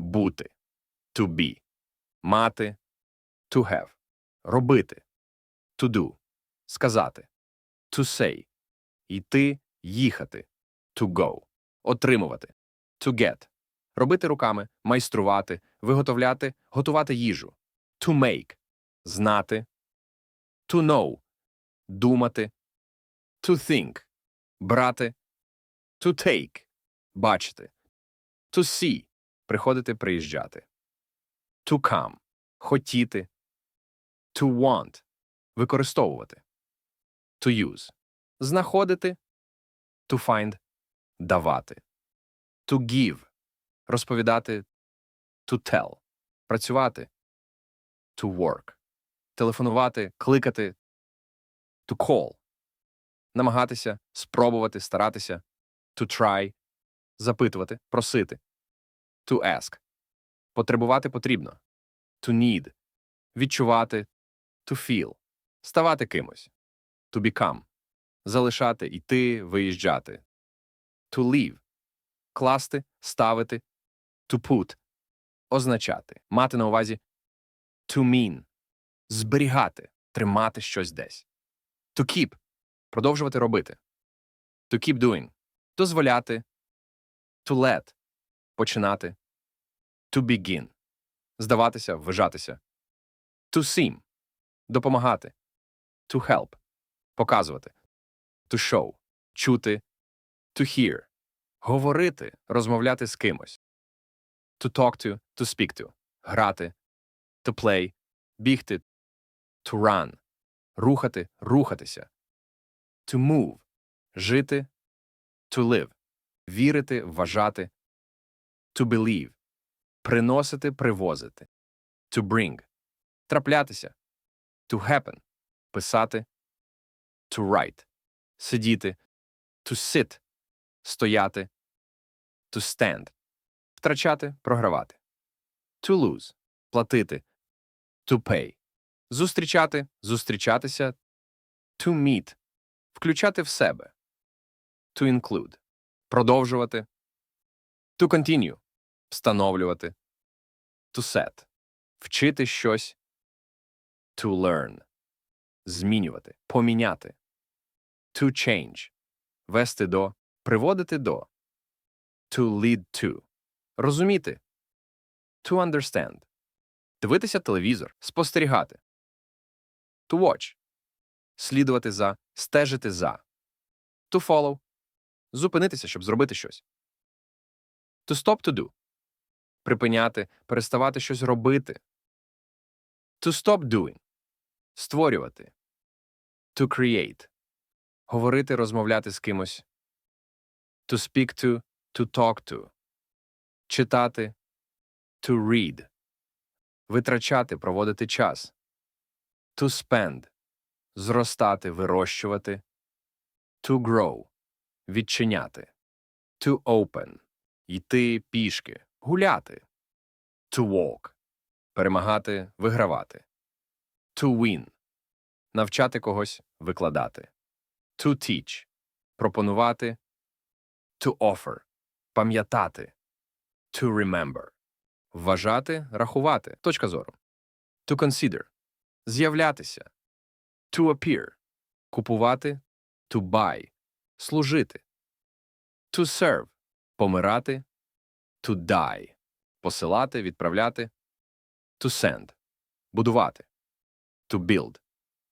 бути, to be, мати, to have, робити, to do, сказати, to say, йти, їхати, to go, отримувати, to get, робити руками, майструвати, виготовляти, готувати їжу, to make, знати, to know, думати, to think, брати, to take, бачити, to see, приходити, приїжджати, to come, хотіти, to want, використовувати, to use, знаходити, to find, давати, to give, розповідати, to tell, працювати, to work, телефонувати, кликати, to call, намагатися, спробувати, старатися, to try, запитувати, просити, to ask, потребувати потрібно, to need, відчувати, to feel, ставати кимось, to become, залишати, йти, виїжджати, to leave, класти, ставити, to put, означати, мати на увазі, to mean, зберігати, тримати щось десь, to keep, продовжувати робити, to keep doing, дозволяти, to let, починати, to begin, здаватися, вважатися, to seem, допомагати, to help, показувати, to show, чути, to hear, говорити, розмовляти з кимось, to talk to, to speak to, грати, to play, бігти, to run, рухати, рухатися, to move, жити, to live, вірити, вважати, to believe, приносити, привозити, to bring, траплятися, to happen, писати, to write, сидіти, to sit, стояти, to stand, втрачати, програвати, to lose, платити, to pay, зустрічати, зустрічатися, to meet, включати в себе, to include, продовжувати, to continue, встановлювати, to set, вчити щось, to learn, змінювати, поміняти, to change, вести до, приводити до, to lead to, розуміти, to understand, дивитися телевізор, спостерігати, to watch, слідувати за, стежити за, to follow, зупинитися, щоб зробити щось, to stop to do, припиняти, переставати щось робити, to stop doing, створювати, to create, говорити, розмовляти з кимось, to speak to, to talk to, читати, to read, витрачати, проводити час, to spend, зростати, вирощувати, to grow, відчиняти, to open, йти пішки, гуляти, to walk, перемагати, вигравати, to win, навчати когось, викладати, to teach, пропонувати, to offer, пам'ятати, to remember, вважати, рахувати, точка зору, to consider, з'являтися, to appear, купувати, to buy, служити, to serve, помирати, to die, посилати, відправляти, to send, будувати, to build,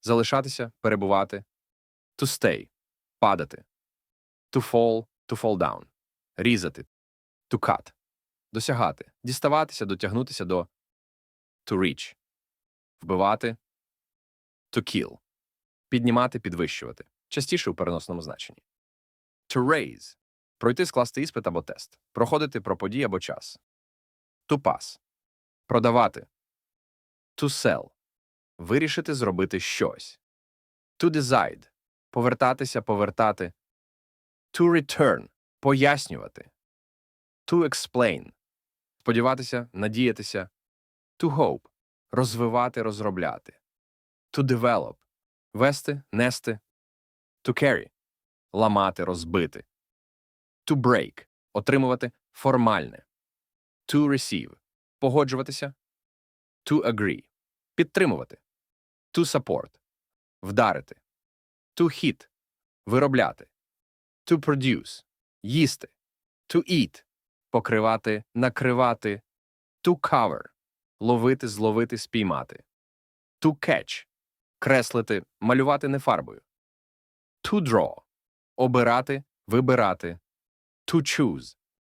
залишатися, перебувати, to stay, падати, to fall, to fall down, різати, to cut, досягати, діставатися, дотягнутися до to reach, вбивати, to kill, піднімати, підвищувати, частіше у переносному значенні. To raise – пройти, скласти іспит або тест, проходити про події або час. To pass – продавати. To sell – вирішити зробити щось. To decide – повертатися, повертати. To return – пояснювати. To explain – сподіватися, надіятися. To hope – розвивати, розробляти. To develop – вести, нести. To carry – ламати, розбити. To break – отримувати формальне. To receive – погоджуватися. To agree – підтримувати. To support – вдарити. To hit – виробляти. To produce – їсти. To eat – покривати, накривати. To cover – ловити, зловити, спіймати. To catch – креслити, малювати не фарбою. To draw – обирати, вибирати. To choose